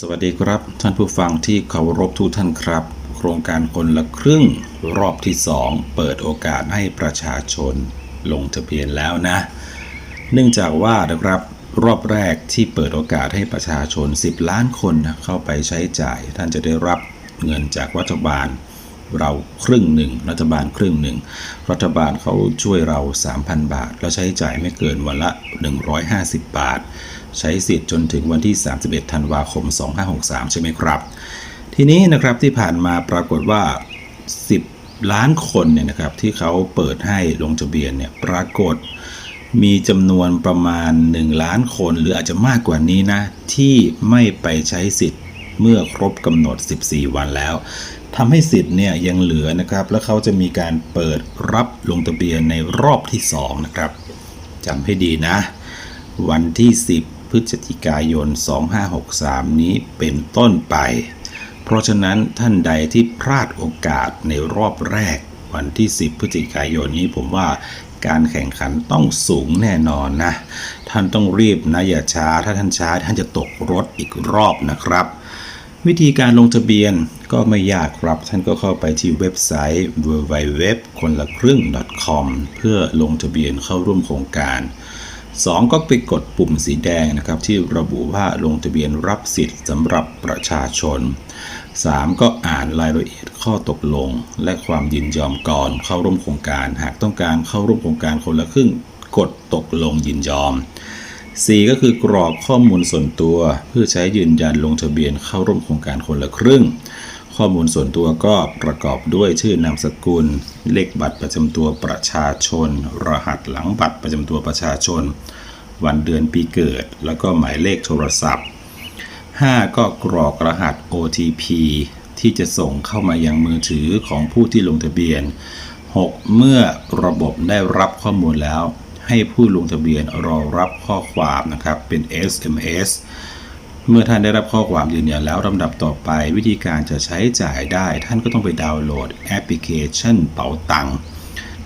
สวัสดีครับ ท่านผู้ฟังที่เคารพทุกท่านครับ โครงการคนละครึ่งรอบที่ 2 เปิดโอกาสให้ประชาชนลงทะเบียนแล้วนะ เนื่องจากว่านะครับรอบแรกที่เปิดโอกาสให้ประชาชน 10 ล้านคนเข้าไปใช้จ่าย ท่านจะได้รับเงินจากรัฐบาล เราครึ่งหนึ่ง รัฐบาลครึ่งหนึ่ง รัฐบาลเขาช่วยเรา 3,000 บาท แล้วใช้จ่ายไม่เกินวันละ 150 บาท ใช้สิทธิ์จนถึงวันที่ 31 ธันวาคม 2563 ใช่ไหมครับ ทีนี้นะครับที่ผ่านมาปรากฏว่า 10 ล้านคนเนี่ยนะครับที่เขาเปิดให้ลงทะเบียนเนี่ยปรากฏมีจำนวนประมาณ 1 ล้านคน หรืออาจจะมากกว่านี้นะ ที่ไม่ไปใช้สิทธิ์ เมื่อครบกำหนด 14 วันแล้วทำให้สิทธิ์เนี่ยยังเหลือนะครับ แล้วเขาจะมีการเปิดรับลงทะเบียนในรอบที่ 2 นะครับจำให้ดีนะ วันที่ 10 พฤศจิกายน 2563 นี้เป็นต้นไป เพราะฉะนั้นท่านใดที่พลาดโอกาสในรอบแรกวันที่ 10 พฤศจิกายนนี้ผมว่า การแข่งขันต้องสูงแน่นอนนะ ท่านต้องรีบนะอย่าช้า ถ้าท่านช้าท่านจะตกรถอีกรอบนะครับ วิธีการลงทะเบียนก็ไม่ยากครับ ท่านก็เข้าไปที่เว็บไซต์ www คนละครึ่ง .com เพื่อลงทะเบียนเข้าร่วมโครงการ 2 ก็ไปกดปุ่มสีแดงนะครับ ที่ระบุว่าลงทะเบียนรับสิทธิ์สำหรับประชาชน 3 ก็อ่านรายละเอียดข้อตกลง และความยินยอมก่อนเข้าร่วมโครงการ หากต้องการเข้าร่วมโครงการคนละครึ่ง กดตกลงยินยอม 4 ก็คือกรอกข้อมูลส่วนตัว เพื่อใช้ยืนยันลงทะเบียนเข้าร่วมโครงการคนละครึ่ง ข้อมูลส่วนตัวก็ประกอบด้วยชื่อนามสกุล เลขบัตรประจำตัวประชาชน รหัสหลังบัตรประจำตัวประชาชน วันเดือนปีเกิด แล้วก็หมายเลขโทรศัพท์ 5 ก็กรอกรหัส OTP ที่จะส่งเข้ามายังมือถือของผู้ที่ลงทะเบียน 6 เมื่อระบบได้รับข้อมูลแล้ว ให้ผู้ลงทะเบียนรอรับข้อความนะครับเป็น SMS เมื่อท่านได้รับข้อความยืนยันแล้วลำดับต่อไป วิธีการจะใช้จ่ายได้ ท่านก็ต้องไปดาวน์โหลดแอปพลิเคชันเป๋าตังค์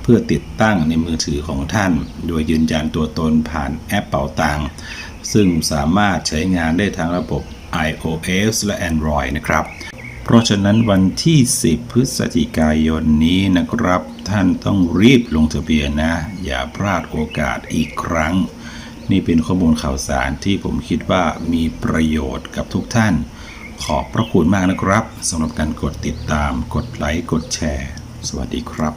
เพื่อติดตั้งในมือถือของท่าน โดยยืนยันตัวตนผ่านแอปเป๋าตังค์ซึ่งสามารถใช้งานได้ทั้งระบบ iOS และ Android นะครับ เพราะฉะนั้นวันที่ 10 พฤศจิกายนนี้นะครับ ท่านต้องรีบลงทะเบียนนะ อย่าพลาดโอกาสอีกครั้ง นี่เป็นข้อมูลข่าวสารที่ผมคิดว่ามีประโยชน์กับทุกท่าน ขอบพระคุณมากนะครับสำหรับการกดติดตาม กดไลค์ กดแชร์ สวัสดีครับ